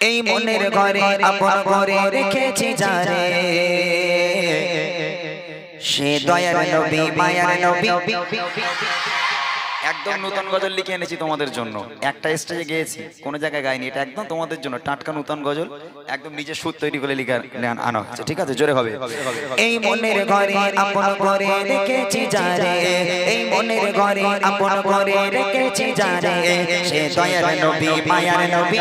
এই মনের ঘরে আপন ঘরে রেখেছি যারে। সে দয়ার নবী মায়ার নবী। একদম নতুন গজল লিখে এনেছি তোমাদের জন্য। একটা স্টেজে গেয়েছি কোনো জায়গায় গাইনি এটা একদম তোমাদের জন্য টাটকা নতুন গজল একদম নিজে সুর তৈরি করে লিখে আনা হচ্ছে ঠিক আছে? জোরে হবে। এই মনের ঘরে আপন ঘরে রেখেছি যারে এই মনের ঘরে আপন ঘরে রেখেছি যারে সে দয়ার নবী মায়ার নবী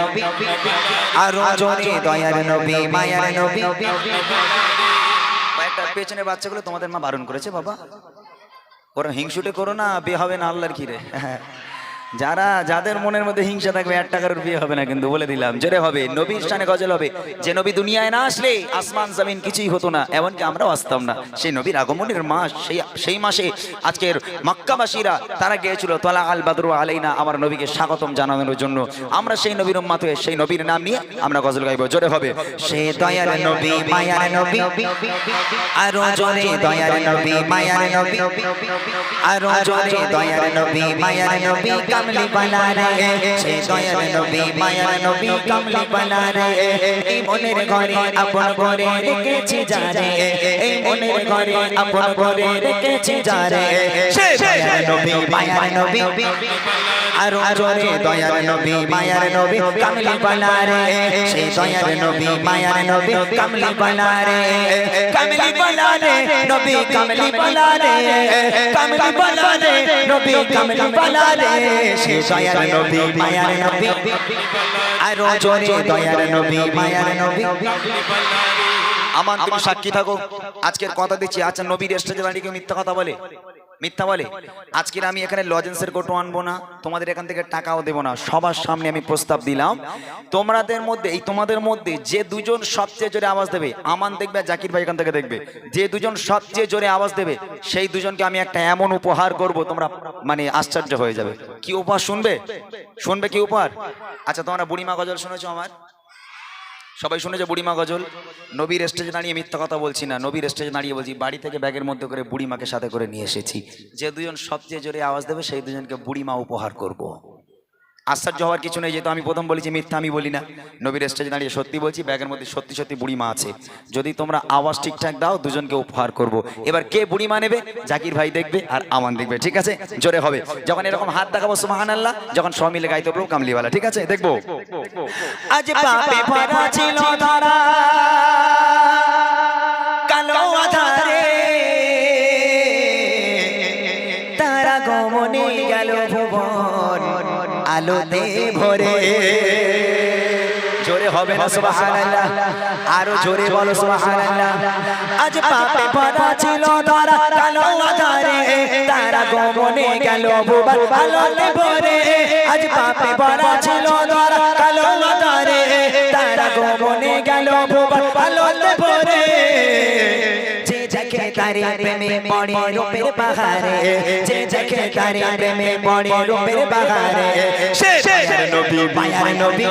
আরও জোরে দয়ার নবী মায়ার নবী। কয়েকটা পেছনের বাচ্চাগুলো তোমাদের মা বারণ করেছে বাবা। ওরা হিংসুটে করো না বিয়ে হবে না আল্লাহর কিরে যারা, যাদের মনের মধ্যে হিংসা থাকবে, এক টাকার বিয়ে হবে না কিন্তু, বলে দিলাম। জোরে হবে, নবীর স্থানে গজল হবে। যে নবী দুনিয়ায় না আসলে, আসমান, জমিন কিছুই হতো না, এমনকি আমরাও আসতাম না। সেই নবীর আগমনের মাস, সেই সেই মাসে আজকের মক্কাবাসীরা, তারা গিয়েছিল, তলা আল বাদরু আলাইনা আমার নবীকে স্বাগতম জানানোর জন্য। আমরা সেই নবীর উম্মাত হয়ে, সেই নবীর নাম নিয়ে আমরা গজল গাইবো। জোরে হবে। সে দয়ার নবী, মায়ার নবী, আরও জোরে দয়ার নবী, মায়ার নবী, আরও জোরে দয়ার নবী, মায়ার নবী কামলি বালা রে সে দয়ার নবী মায়ার নবী কামলি বালা রে এই মনের ঘরে আপন ঘরে রেখেছি যারে এই মনের ঘরে আপন ঘরে রেখেছি যারে সে দয়ার নবী মায়ার নবী আরও জোরে দয়ার নবী মায়ার নবী কামলি বালা রে সে দয়ার নবী মায়ার নবী কামলি বালা রে কামলি বালা রে নবী কামলি বালা রে কামলি বালা রে নবী কামলি বালা রে সে দয়ার নবী মায়ার নবী। আরও জোরে দয়ার নবী মায়ার নবী। আমার তুমি সাক্ষী থাকো। আজকের কথা দিচ্ছি আচ্ছা নবীর স্টেজে দাঁড়িয়ে কেউ মিথ্যা কথা বলে? মিথ্যা বলে? আজকের আমি এখানে লজেন্সের কোটো আনব না, তোমাদের এখান থেকে টাকাও দেবো না, সবার সামনে আমি প্রস্তাব দিলাম। তোমাদের মধ্যে, এই তোমাদের মধ্যে যে দুজন সবচেয়ে জোরে আওয়াজ দেবে, আমান দেখবে, জাকির ভাই এখান থেকে দেখবে। যে দুজন সবচেয়ে জোরে আওয়াজ দেবে, সেই দুজনকে আমি একটা এমন উপহার করব, তোমরা মানে আশ্চর্য হয়ে যাবে। কি উপহার শুনবে? শুনবে কি উপহার? আচ্ছা তোমরা বুড়িমা গজল শুনেছো আমার? সবাই শুনেছে বুড়িমা গজল? নবীর স্টেজে দাঁড়িয়ে মিথ্যা কথা বলছি না। নবীর স্টেজে দাঁড়িয়ে বলছি, বাড়ি থেকে ব্যাগের মধ্যে করে বুড়িমাকে সাথে করে নিয়ে এসেছি। যে দুজন সবচেয়ে জোরে আওয়াজ দেবে, সেই দুজনকে বুড়িমা উপহার করব। আশ্চর্য হওয়ার কিছু নেই, যেহেতু আমি প্রথম বলেছি মিথ্যা আমি বলি না। নবীর স্টেজে দাঁড়িয়ে সত্যি বলছি, ব্যাগের মধ্যে সত্যি সত্যি বুড়ি মা আছে। যদি তোমরা আওয়াজ ঠিকঠাক দাও, দুজনকে উপহার করব। এবার কে বুড়ি মা নেবে? জাকির ভাই দেখবে আর আমান দেখবে, ঠিক আছে? জোরে হবে। যখন এরকম হাত দেখাবো সুমাহান আল্লাহ যখন সব মিলে গাইতে পারব কামলিওয়ালা, ঠিক আছে? দেখব? আজ পাপে ভরা ছিল ধরা। হবে না, সুবহানাল্লাহ। আরও জোরে বলো, সুবহানাল্লাহ। আজ পাপে ভরা ছিল ধরা, কালো আধারে তারা গমনে গেল ভুবন আলোতে ভরে। আজ পাপে ভরা ছিল ধরা, কালো আধারে তারা গমনে গেল ভুবন আলোতে ভরে। তারে প্রেমে পড়ে রূপের বাহারে যে দেখে তারে প্রেমে পড়ে রূপের বাহারে সে নবী মায়ার নবী।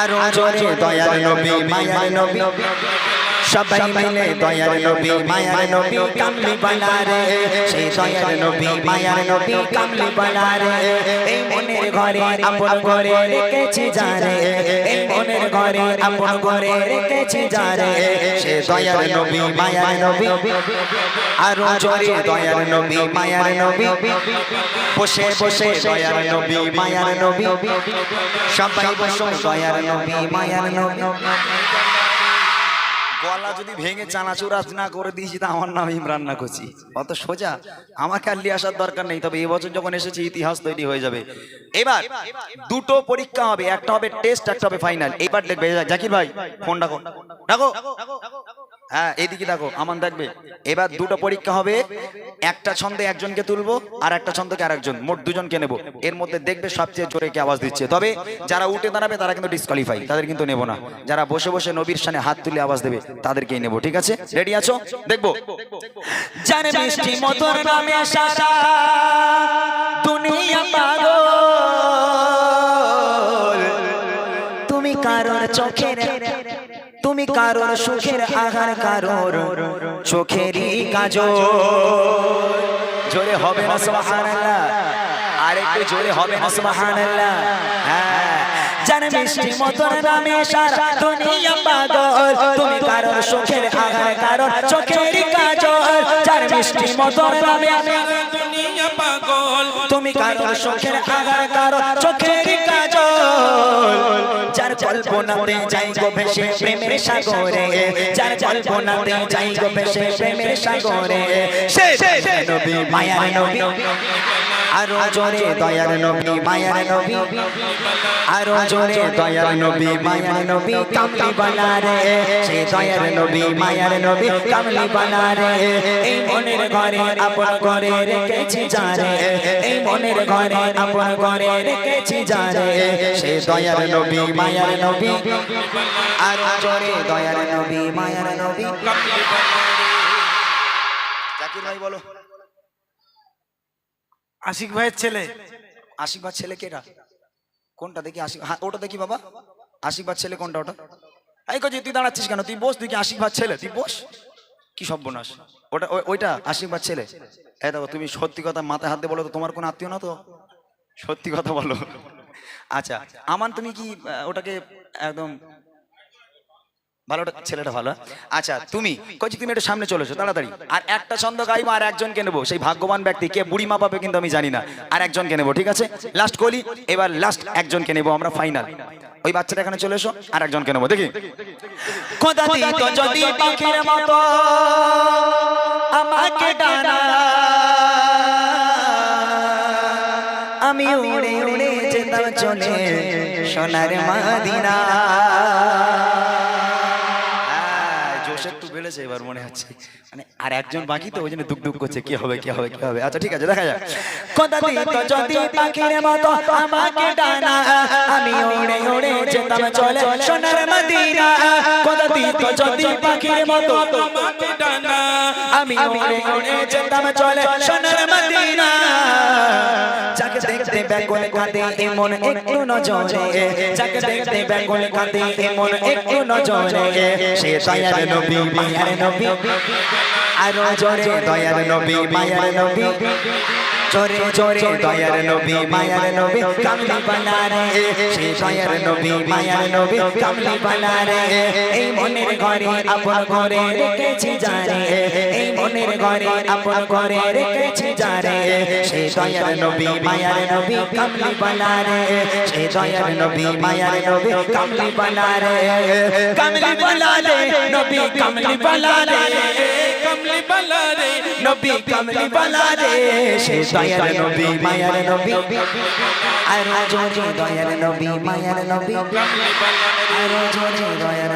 আরও জোরে দয়াল নবী মায়ার নবী। সবাই মিলে দয়ার নবী মায়ার নবী কামলি বানারে সেই দয়ার নবী মায়ার নবী কামলি বানারে এই মনের ঘরে আপন ঘরে রেখেছি যারে এই মনের ঘরে আপন ঘরে রেখেছি যারে সে দয়ার নবী মায়ার নবী আরও জোরে দয়ার নবী মায়ার নবী। বসে বসে দয়ার নবী মায়ার নবী। সবাই বসো দয়ার নবী মায়ার নবী। গলা যদি ভেঙে চানাচুরা না করে দিয়েছি, তা আমার নাম ইমরান না করছি। অত সোজা। আমাকে আর নিয়ে আসার দরকার নেই, তবে এবছর যখন এসেছি, ইতিহাস তৈরি হয়ে যাবে। এবার দুটো পরীক্ষা হবে, একটা হবে টেস্ট, একটা হবে ফাইনাল। এবার দেখবে, জাকির ভাই, ফোন ডাকো। ডাকো। হ্যাঁ এইদিকে দেখো, আমান দেখবে। এবার দুটো পরীক্ষা হবে। একটা ছন্দে একজনকে তুলবো আর একটা ছন্দকে আরেকজন, মোট দুজনকে নেব। এর মধ্যে দেখবে সবচেয়ে জোরে কে আওয়াজ দিচ্ছে। তবে যারা উঠে দাঁড়াবে, তারা কিন্তু ডিসকোয়ালিফাই তাদের কিন্তু নেব না। যারা বসে বসে নবীর সামনে হাত তুলে আওয়াজ দেবে, তাদেরকেই নেব, ঠিক আছে? রেডি আছো? দেখব? তুমি কারোর চোখের তুমি কারোর সুখের আহার কারোর চোখেরই কাজল। জোরে হবে না সুবহানাল্লাহ। আরেকটু জোরে হবে না সুবহানাল্লাহ। হ্যাঁ। যার মিষ্টি মতন নামে সারা দুনিয়া পাগল তুমি কারোর সুখের আঘাত কারোর কাজল মিষ্টি মতন নামে দুনিয়া পাগল। তুমি কার চোখের আগার কারোর চোখের কাজল। যার কল্পনাতে যাই গো ভেসে প্রেমের সাগরে। যার কল্পনাতে যাই গো ভেসে প্রেমের সাগরে। সে সে নবী। মায়া নবী। আরও জোরে দয়ার নবী, মায়ার নবী। আরও জোরে দয়ার নবী, মায়ার নবী কামলি বানা রে। সে দয়ার নবী, মায়ার নবী কামলি বানা রে। এই মনের ঘরে আপন ঘরে রেখেছি যারে এই মনের ঘরে আপন ঘরে রেখেছি যারে সে দয়ার নবী, মায়ার নবী। আরও জোরে দয়ার নবী, মায়ার নবী জাকির ভাই, বলো। আশিক ভাইয়ের ছেলে। আশীর্বাদ ছেলে কেটা কোনটা দেখি আশীর্বাদ হ্যাঁ ওটা দেখি বাবা। আশীর্বাদ ছেলে কোনটা ওটা? এই কজি, তুই দাঁড়াচ্ছিস কেন? তুই বস তুই কি আশীর্বাদ ছেলে। তুই বস। কি সর্বনাশ। ওটা ওই- ওইটা আশীর্বাদ ছেলে। এই দেখো, তুমি সত্যি কথা মাথায় হাত দিয়ে বলো তো, তোমার কোনো আত্মীয় না তো? সত্যি কথা বলো। আচ্ছা আমান, তুমি কি ওটাকে একদম ভালো ওটা- ছেলেটা ভালো হ্যাঁ? আচ্ছা তুমি কচি তুমি একটু সামনে চলেছো, তাড়াতাড়ি। আর একটা ছন্দ গাইবো আর একজনকে নেব। সেই ভাগ্যবান ব্যক্তি, কে বুড়ি মা পাবে কিন্তু আমি জানি না। আর একজনকে নেব, ঠিক আছে? লাস্ট কলি, এবার লাস্ট একজনকে নেব, আমরা ফাইনাল ওই বাচ্চাটা এখানে চলে এসো, আর একজনকে নেব, দেখি। যদি পাখির মতো আমাকে ডানা আমি উড়ে উড়ে চলে সোনার মাদিনা। বেড়েছে এবার মনে হচ্ছে। মানে আর একজন বাকি তো, ওই জন্য দুঃখ দুঃখ করছে, কি হবে কি হবে কি হবে। আচ্ছা ঠিক আছে, দেখা যাক। কথা দিত যদি পাখির মতো আমাকে ডানা, আমি উড়ে উড়ে যেতাম চলে সোনার মদিনা। কথা দিত যদি পাখির মতো তোমাকে ডানা, আমি উড়ে উড়ে যেতাম চলে সোনার মদিনা। ব্যাকুল কাঁদে, এমন একটু নজরে যাকে দেখতে ব্যাকুল কাঁদে, এমন একটু নজরে সে দয়ার নবী, মায়ার নবী। আর জোরে। দয়ার নবী, মায়ার নবী। জোরে জোরে দয়ার নবী মায়ার নবী কামলি বানা রে সে দয়ার নবী মায়ার নবী কামলি বানা রে এই মনের ঘরে আপন ঘরে রেখেছি জারে এই মনের ঘরে আপন ঘরে রেখেছি জারে সে দয়ার নবী মায়ার নবী কামলি বানা রে সে দয়ার নবী মায়ার নবী কামলি বানা রে কামলি বানা রে নবী কামলি বানা রে বালা রে নবী কামলি বালা রে সে দয়ার নবী, মায়ার নবী। আর জোরে দয়ার নবী, মায়ার নবী। আর জোরে দয়ার